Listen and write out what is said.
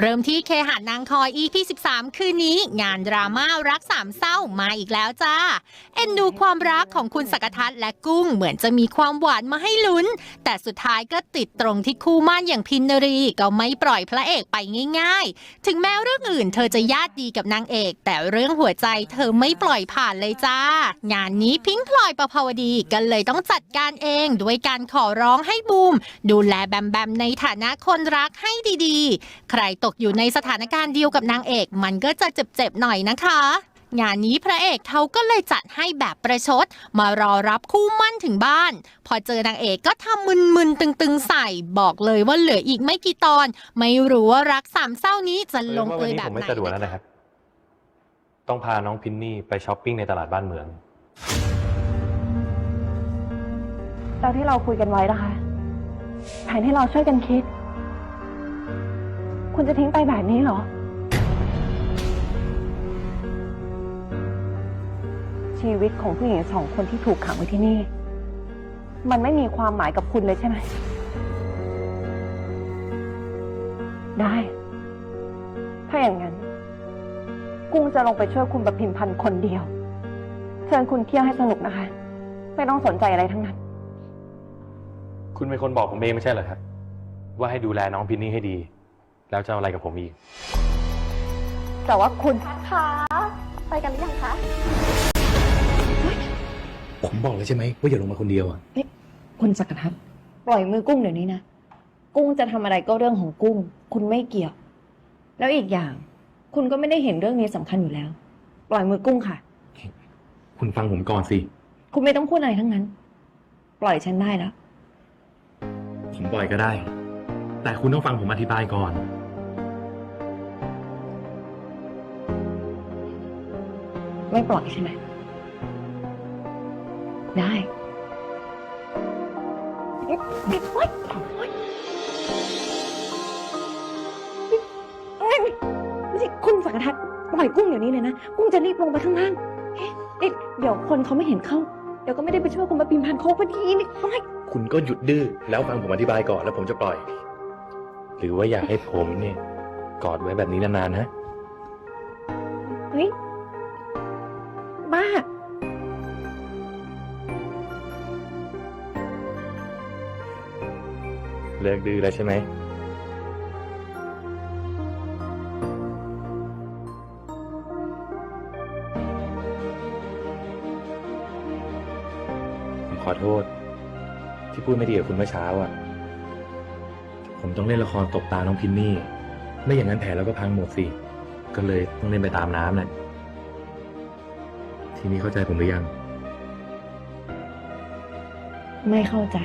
เริ่มที่เคหานางคอย EP 13 คืนนี้ งานดราม่ารักสามเศร้ามาอีกแล้วจ้า เอ็นดูความรักของคุณสกทัศน์และกุ้งเหมือนจะมีความหวานมาให้ลุ้น แต่สุดท้ายก็ติดตรงที่คู่มั่นอย่างพินนรีก็ไม่ปล่อยพระเอกไปง่ายๆ ถึงแม้เรื่องอื่นเธอจะญาติดีกับนางเอก แต่เรื่องหัวใจเธอไม่ปล่อยผ่านเลยจ้า งานนี้พิงพลอยประภาวดีก็เลยต้องจัดการเองด้วยการขอร้องให้บูม ดูแลแบมแบมในฐานะคนรักให้ดีๆ ใครตกอยู่ในสถานการณ์เดียวกับนางเอก มันก็จะเจ็บๆหน่อยนะคะ งานนี้พระเอกเขาก็เลยจัดให้แบบประชด มารอรับคู่มั่นถึงบ้าน พอเจอนางเอกก็ทำมึนๆตึงๆใส่ บอกเลยว่าเหลืออีกไม่กี่ตอน ไม่รู้ว่ารักสามเศร้านี้จะลงว่าเอวันยนี้แบผบมไหนไม่สะดวกแล้วนะครับ ต้องพาน้องพินนี่ไปช้อปปิ้งในตลาดบ้านเมืองตามที่เราคุยกันไว้นะคะ แผนให้เราช่วยกันคิด คุณจะทิ้งไปแบบนี้เหรอ ชีวิตของผู้หญิงสองคนที่ถูกขังไว้ที่นี่ มันไม่มีความหมายกับคุณเลยใช่ไหม ได้ ถ้าอย่างนั้น กุ้งจะลงไปช่วยคุณประพิมพันธ์คนเดียว เชิญคุณเที่ยวให้สนุกนะคะ ไม่ต้องสนใจอะไรทั้งนั้น คุณเป็นคนบอกผมเองไม่ใช่เหรอครับ ว่าให้ดูแลน้องพินนี่ให้ดี แล้วจะเอาอะไรกับผมอีก แต่ว่าคุณคะไปกันหรือยังคะ ผมบอกแล้วใช่ไหมว่าอย่าลงมาคนเดียวอะ คุณจักรทัศน์ปล่อยมือกุ้งเดี๋ยวนี้นะ กุ้งจะทำอะไรก็เรื่องของกุ้ง คุณไม่เกี่ยว แล้วอีกอย่าง คุณก็ไม่ได้เห็นเรื่องนี้สำคัญอยู่แล้ว ปล่อยมือกุ้งค่ะ คุณฟังผมก่อนสิ คุณไม่ต้องพูดอะไรทั้งนั้น ปล่อยฉันได้แล้ว ผมปล่อยก็ได้ แต่คุณต้องฟังผมอธิบายก่อน ไม่ปล่อยใช่ไหม ได้เอ๊ะเอ๊ะโอ๊ยโอ๊ยเอ๊ะนี่คุณสักทัศน์ปล่อยกุ้งเดี๋ยวนี้เลยนะ กุ้งจะรีบลงไปข้างล่างเอ๊ะเดี๋ยวคนเขาไม่เห็นเข้า เดี๋ยวก็ไม่ได้ไปช่วยคุณมาปีนพันโคกพอดีนี่ปล่คุณก็หยุดดื้อแล้วฟังผมอธิบายก่อนแล้วผมจะปล่อย หรือว่าอยากให้ผมเนี่ย กอดไว้แบบนี้นานๆฮะ เฮ้ย บ้าเลิกดื้อแล้วใช่ไหม ผมขอโทษ ที่พูดไม่ดีกับคุณเมื่อเช้าอะ ผมต้องเล่นละครตบตาน้องพินนี่ ไม่อย่างนั้นแผลเราก็พังหมดสิ ก็เลยต้องเล่นไปตามน้ำน่ะ ทีนี้เข้าใจผมหรือยัง ไม่เข้าใจ